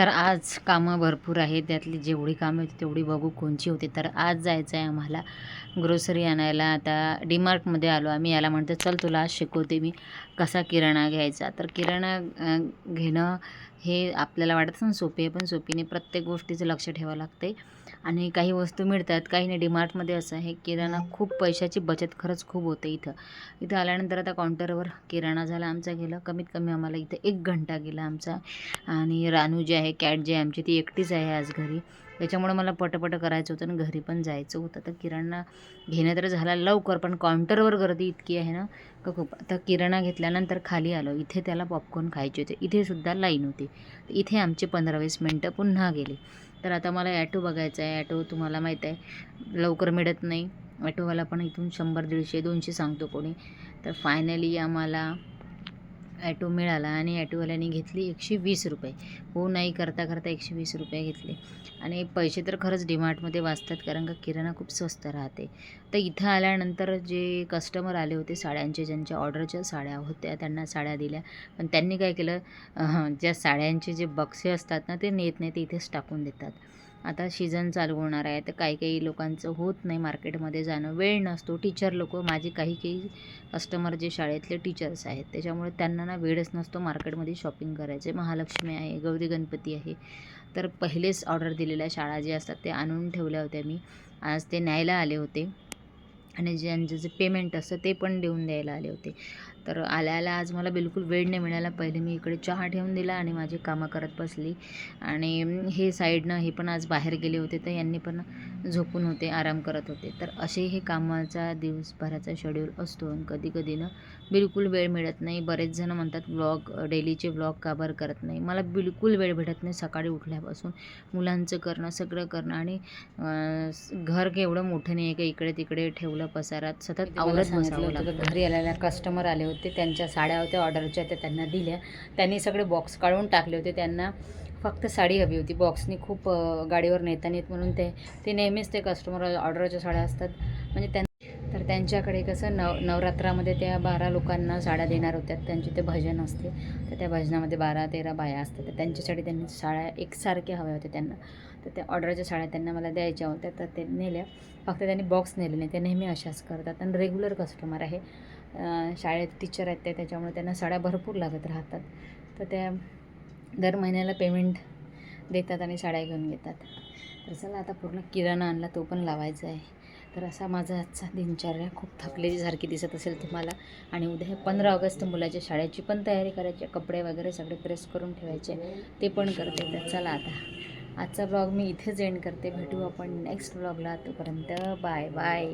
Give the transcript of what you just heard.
तर आज कामं भरपूर आहेत. त्यातली जेवढी कामं होती तेवढी बघू कोणची होती. तर आज जायचं आहे आम्हाला ग्रोसरी आणायला. आता डीमार्टमध्ये आलो आम्ही. याला म्हणतो चल तुला आज शिकवते मी कसा किराणा घ्यायचा. तर किराणा घेणं हे आपल्याला वाटत ना सोपी आहे. पण सोपीने प्रत्येक गोष्टीचं लक्ष ठेवावं लागते. आणि काही वस्तू मिळतात. काही नाही डीमार्टमध्ये असं आहे. किराणा खूप पैशाची बचत खरंच खूप होते इथं. इथं आल्यानंतर आता काउंटरवर किराणा झाला आमचा गेला. कमीत कमी आम्हाला इथं एक घंटा गेला आमचा. आणि रानू जे आहे कॅट जी आहे आमची ती एकटीच आहे आज घरी. त्याच्यामुळे मला पटपट करायचं होतं आणि घरी पण जायचं होतं. तर किराणा घेणं तर झाला लवकर पण काउंटरवर गर्दी इतकी आहे ना का खूप. आता किराणा घेतल्यानंतर खाली आलो. इथे त्याला पॉपकॉर्न खायचे होते. इथेसुद्धा लाईन होती. तर इथे आमचे पंधरा वीस मिनटं पुन्हा गेली. तर आता मला ॲटो बघायचा आहे. ॲटो तुम्हाला माहीत आहे. लवकर मिळत नाही. ॲटोवाला पण इथून शंभर दीडशे दोनशे सांगतो कोणी. तर फायनली आम्हाला ॲटो मिळाला आणि ॲटोवाल्याने घेतली एकशे वीस रुपये. हो नाही करता करता एकशे वीस रुपये घेतले. आणि पैसे तर खरंच डिमार्टमध्ये वाचतात कारण का किराणा खूप स्वस्त राहते. तर इथं आल्यानंतर जे कस्टमर आले होते साड्यांचे ज्यांच्या ऑर्डरच्या साड्या होत्या त्यांना साड्या दिल्या. पण त्यांनी काय केलं? ज्या साड्यांचे जे बक्से असतात ना ते नेत नाही ते इथेच टाकून देतात. आता सीझन चालू होणार आहे. तर काही काही लोकांचं होत नाही मार्केटमध्ये जाणं. वेळ नसतो. टीचर लोक माझे काही काही कस्टमर जे शाळेतले टीचर्स आहेत त्याच्यामुळे त्यांना ना वेळच नसतो मार्केटमध्ये शॉपिंग करायचे. महालक्ष्मी आहे गौरी गणपती आहे. तर पहिलेच ऑर्डर दिलेल्या शाळा जे असतात ते आणून ठेवल्या होत्या मी. आज ते न्यायला आले होते. आणि ज्यांचं जे पेमेंट असतं ते पण देऊन द्यायला आले होते. तर आल्याला आज मला बिलकुल वेळ नाही मिळाला. पहिले मी इकडे चहा ठेवून दिला आणि माझी कामं करत बसली. आणि हे साईडनं हे पण आज बाहेर गेले होते तर यांनी पण झोपून होते आराम करत होते. तर असे हे कामाचा दिवसभराचा शेड्यूल असतो आणि कधी कधी ना बिलकुल वेळ मिळत नाही. बरेच जण म्हणतात व्लॉग डेलीचे व्लॉग का बरं करत नाही? मला बिलकुल वेळ भेटत नाही सकाळी उठल्यापासून. मुलांचं करणं सगळं करणं आणि घर केवढं मोठं नाही आहे का इकडे तिकडे ठेवलं पसारात. सतत आवडत बसावं लागतं. घरी आलेल्या कस्टमर आले होते त्यांच्या साड्या होत्या ऑर्डरच्या त्या त्यांना दिल्या. त्यांनी सगळे बॉक्स काढून टाकले होते. त्यांना फक्त साडी हवी होती. बॉक्सनी खूप गाडीवर नेता नेत म्हणून ते ते नेहमीच ते कस्टमर ऑर्डरच्या साड्या असतात. म्हणजे त्यां तर त्यांच्याकडे कसं नव नवरात्रामध्ये त्या बारा लोकांना साड्या देणार होत्या. त्यांचे ते भजन असते. तर त्या भजनामध्ये बारा तेरा बाया असतात. तर त्यांच्यासाठी त्यांनी साड्या एकसारख्या हव्या होत्या त्यांना. तर त्या ऑर्डरच्या साड्या त्यांना मला द्यायच्या होत्या. तर ते नेल्या. फक्त त्यांनी बॉक्स नेले नाही. ते नेहमी अशाच करतात. आणि रेग्युलर कस्टमर आहे. शाळेत टीचर आहेत ते त्याच्यामुळे त्यांना साड्या भरपूर लागत राहतात. तर त्या दर महिन्याला पेमेंट देतात आणि साड्या घेऊन घेतात. तर चला आता पूर्ण किराणा आणला तो पण लावायचा आहे. तर असा माझा आजचा दिनचर्या. खूप थकलेली सारखी दिसत असेल तुम्हाला. आणि उद्या पंधरा ऑगस्ट मुलाच्या शाळेची पण तयारी करायची कपडे वगैरे सगळे प्रेस करून ठेवायचे ते पण करते तर चला आता. आजचा ब्लॉग मी इथेच एंड करते. भेटू आपण नेक्स्ट ब्लॉगला तोपर्यंत बाय बाय